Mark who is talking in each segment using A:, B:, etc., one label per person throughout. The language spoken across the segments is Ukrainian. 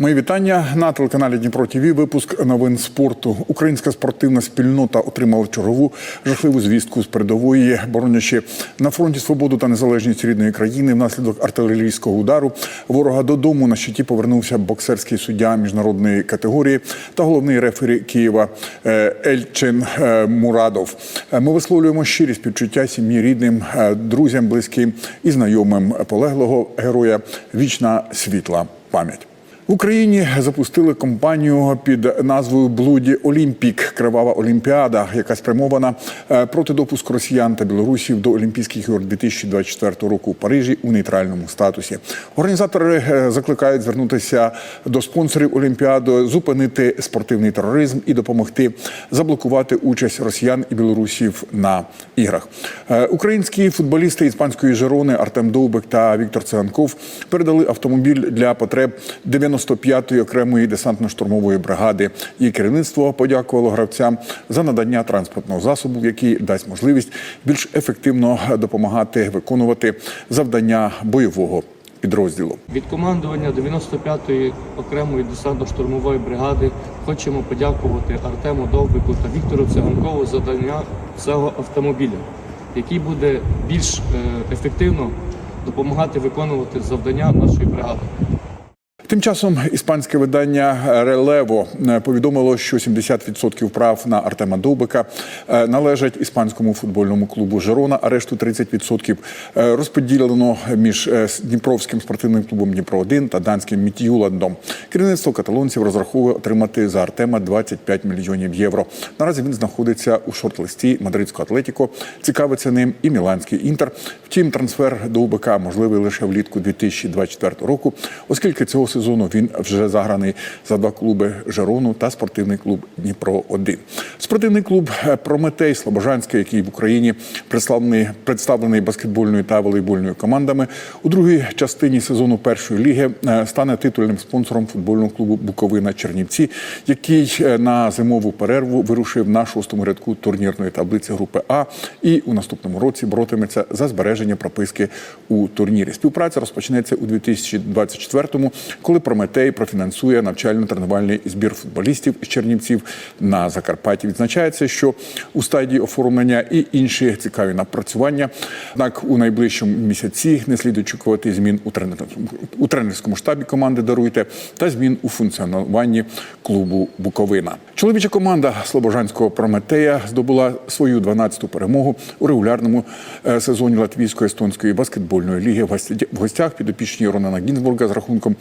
A: Мої вітання на телеканалі Дніпро ТВ. Випуск новин спорту. Українська спортивна спільнота отримала чергову жахливу звістку з передової, боронячи на фронті свободу та незалежність рідної країни. Внаслідок артилерійського удару ворога додому на щиті повернувся боксерський суддя міжнародної категорії та головний рефері Києва е, Ельчин е, Мурадов. Е, Ми висловлюємо щирі співчуття сім'ї рідним, друзям, близьким і знайомим полеглого героя. Вічна світла пам'ять. В Україні запустили кампанію під назвою Блуді Олімпік Кривава Олімпіада, яка спрямована е, проти допуску росіян та білорусів до Олімпійських ігор 2024 року у Парижі у нейтральному статусі. Організатори е, закликають звернутися до спонсорів Олімпіади, зупинити спортивний тероризм і допомогти заблокувати участь росіян і білорусів на іграх. Е, Українські футболісти іспанської Жерони Артем Довбик та Віктор Циганков передали автомобіль для потреб 95-ї окремої десантно-штурмової бригади. Її керівництво подякувало гравцям за надання транспортного засобу, який дасть можливість більш ефективно допомагати виконувати завдання бойового підрозділу.
B: Від командування 95-ї окремої десантно-штурмової бригади хочемо подякувати Артему Довбику та Віктору Циганкову за дання цього автомобіля, який буде більш е, ефективно допомагати виконувати завдання нашої бригади.
A: Тим часом іспанське видання Релево е, повідомило, що 70% прав на Артема Довбика е, належать іспанському футбольному клубу Жерона, а решту 30% е, розподілено між Дніпровським спортивним клубом Дніпро 1 та данським Мітюландом. Керівництво каталонців розраховує отримати за Артема 25 мільйонів євро. Наразі він знаходиться у шорт-листі мадридського Атлетіко. Цікавиться ним і Міланський інтер. Втім, трансфер Довбика можливий лише влітку 2024 року, оскільки цього сезону він вже заграний за два клуби Жерону та спортивний клуб Дніпро 1 Спортивний клуб е, Прометей Слобожанський, який в Україні представлений, представлений баскетбольною та волейбольною командами, у другій частині сезону першої ліги е, стане титульним спонсором футбольного клубу Буковина Чернівці, який е, на зимову перерву вирушив на шостому рядку турнірної таблиці групи А і у наступному році боротиметься за збереження прописки у турнірі. Співпраця розпочнеться у 2024-му, коли Прометей профінансує навчально-тренувальний збір футболістів із Чернівців на Закарпатті. Відзначається, що у стадії оформлення і інші цікаві напрацювання. Однак у найближчому місяці не слід очікувати змін у тренерському, тренерському штабі команди даруйте та змін у функціонуванні клубу Буковина. Чоловіча команда Слобожанського Прометея здобула свою 12-ту перемогу у регулярному е, сезоні латвійсько-естонської баскетбольної ліги. В гостях підопічні Ронана Гінзбурга з рахунком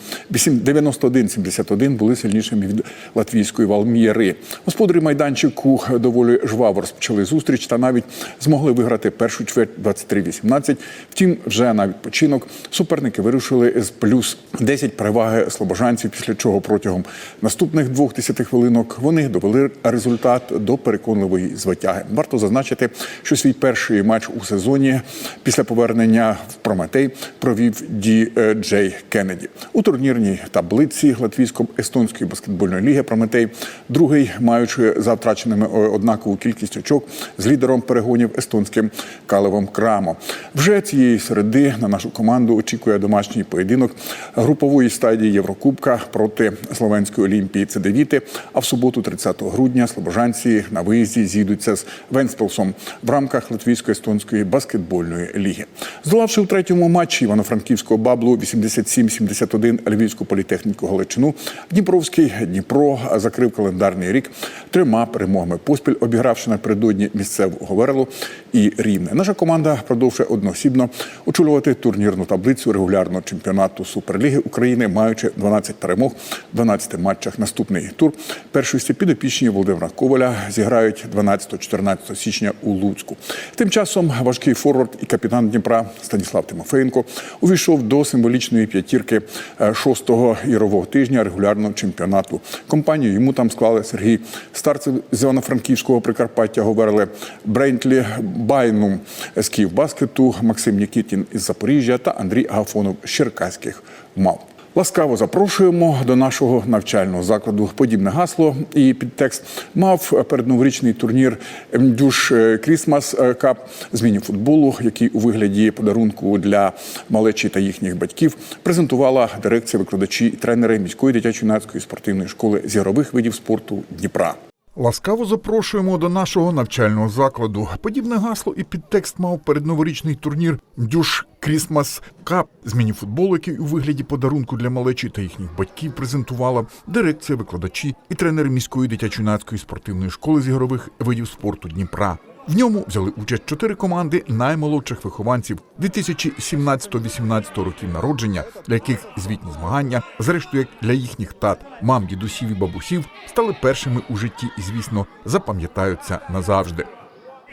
A: 91-71 були сильнішими від латвійської Валмієри. Господарі майданчику доволі жваво розпочали зустріч та навіть змогли виграти першу чверть 23-18. Втім, вже на відпочинок суперники вирушили з плюс 10 переваги слобожанців, після чого протягом наступних двох десяти хвилинок вони довели результат до переконливої звитяги. Варто зазначити, що свій перший матч у сезоні після повернення в Прометей провів Ді е, Джей Кеннеді. У турнірній таблиці латвійсько-естонської баскетбольної ліги Прометей другий, маючи за втраченими е, однакову кількість очок з лідером перегонів естонським Калевом Крамо. Вже цієї середи на нашу команду очікує домашній поєдинок групової стадії Єврокубка проти словенської олімпії Цедевіти. А в суботу, 30 грудня, слобожанці на виїзді зійдуться з Венспілсом в рамках латвійсько-естонської баскетбольної ліги. Здолавши у третьому матчі Івано-Франківського баблу 87-71 Львівську політехніку Галичину, Дніпровський Дніпро закрив календарний рік трьома перемогами поспіль, обігравши напередодні місцеву Говерлу і Рівне. Наша команда продовжує одноосібно очолювати турнірну таблицю регулярного чемпіонату Суперліги України, маючи 12 перемог в 12 матчах. Наступний тур першості підопічні Володимира Коваля зіграють 12-14 січня у Луцьку. Тим часом важкий форвард і капітан Дніпра Станіслав Тимофеєнко увійшов до символічної п'ятірки е, шостого ігрового тижня регулярного чемпіонату. Компанію йому там склали Сергій Старцев з Івано-Франківського Прикарпаття Говерли Брентлі Байнум з Київбаскету, Максим Нікітін із Запоріжжя та Андрій Агафонов з Черкаських мав.
C: Ласкаво запрошуємо до нашого навчального закладу. Подібне гасло і підтекст мав передноворічний турнір Дюш Крісмас Кап з міні-футболу, який у вигляді подарунку для малечі та їхніх батьків презентувала дирекція, викладачі і тренери міської дитячо-юнацької спортивної школи з ярових видів спорту Дніпра.
A: Ласкаво запрошуємо до нашого навчального закладу. Подібне гасло і підтекст мав передноворічний турнір Дюш Крісмас Кап з міні-футболу, у вигляді подарунку для малечі та їхніх батьків презентувала дирекція, викладачі і тренери міської дитячо-юнацької спортивної школи з ігрових видів спорту Дніпра. В ньому взяли участь чотири команди наймолодших вихованців 2017-18 років народження, для яких звітні змагання, зрештою як для їхніх тат, мам, дідусів і бабусів, стали першими у житті і, звісно, запам'ятаються назавжди.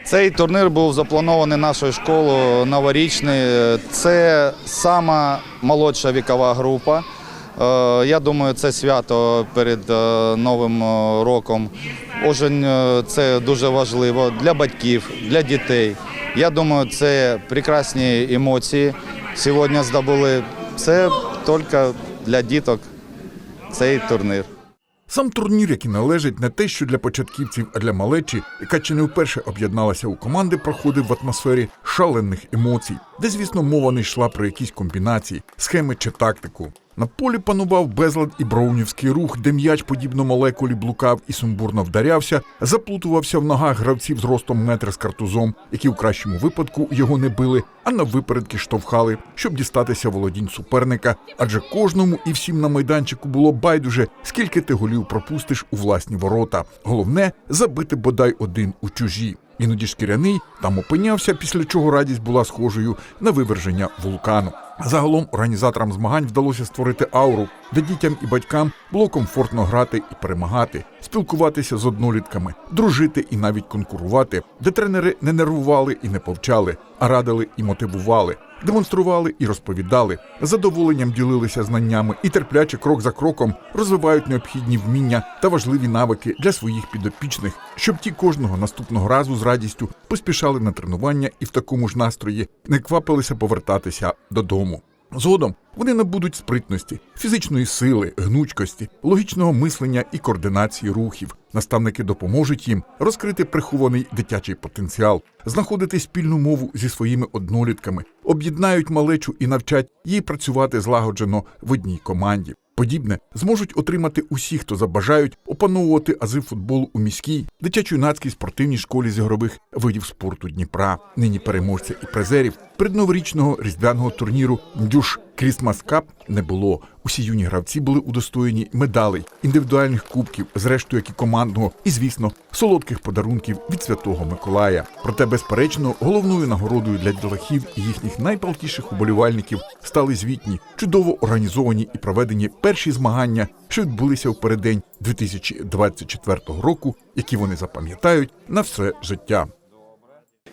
D: Цей турнір був запланований нашою школою новорічний. Це сама молодша вікова група. Е, Я думаю, це свято перед е, Новим е, роком. Ожень це дуже важливо для батьків, для дітей. Я думаю, це прекрасні емоції сьогодні здобули. Це тільки для діток цей турнір.
A: Сам турнір, який належить не те, що для початківців, а для малечі, яка чи не вперше об'єдналася у команди, проходив в атмосфері шалених емоцій, де, звісно, мова не йшла про якісь комбінації, схеми чи тактику. На полі панував безлад і броунівський рух, де м'яч, подібно молекулі, блукав і сумбурно вдарявся, заплутувався в ногах гравців з ростом метр з картузом, які в кращому випадку його не били, а на випередки штовхали, щоб дістатися володінь суперника. Адже кожному і всім на майданчику було байдуже, скільки ти голів пропустиш у власні ворота. Головне забити бодай один у чужі. Іноді шкіряний там опинявся, після чого радість була схожою на виверження вулкану. Загалом організаторам змагань вдалося створити ауру, де дітям і батькам було комфортно грати і перемагати, спілкуватися з однолітками, дружити і навіть конкурувати, де тренери не нервували і не повчали, а радили і мотивували, демонстрували і розповідали, з задоволенням ділилися знаннями і терпляче крок за кроком розвивають необхідні вміння та важливі навики для своїх підопічних, щоб ті кожного наступного разу з радістю поспішали на тренування і в такому ж настрої не квапилися повертатися додому. Згодом вони набудуть спритності, фізичної сили, гнучкості, логічного мислення і координації рухів. Наставники допоможуть їм розкрити прихований дитячий потенціал, знаходити спільну мову зі своїми однолітками, об'єднають малечу і навчать їй працювати злагоджено в одній команді. Подібне зможуть отримати усі, хто забажають опановувати ази футболу у міській дитячо-юнацькій спортивній школі з ігрових видів спорту Дніпра. Нині переможця і призерів передноворічного різдвяного турніру Дюш Крісмас Кап не було. Усі юні гравці були удостоєні медалей, індивідуальних кубків, зрештою, як і командного, і звісно, солодких подарунків від Святого Миколая. Проте, безперечно, головною нагородою для ділахів і їхніх найпалкіших уболівальників стали звітні, чудово організовані і проведені перші змагання, що відбулися в переддень 2024 року, які вони запам'ятають на все життя.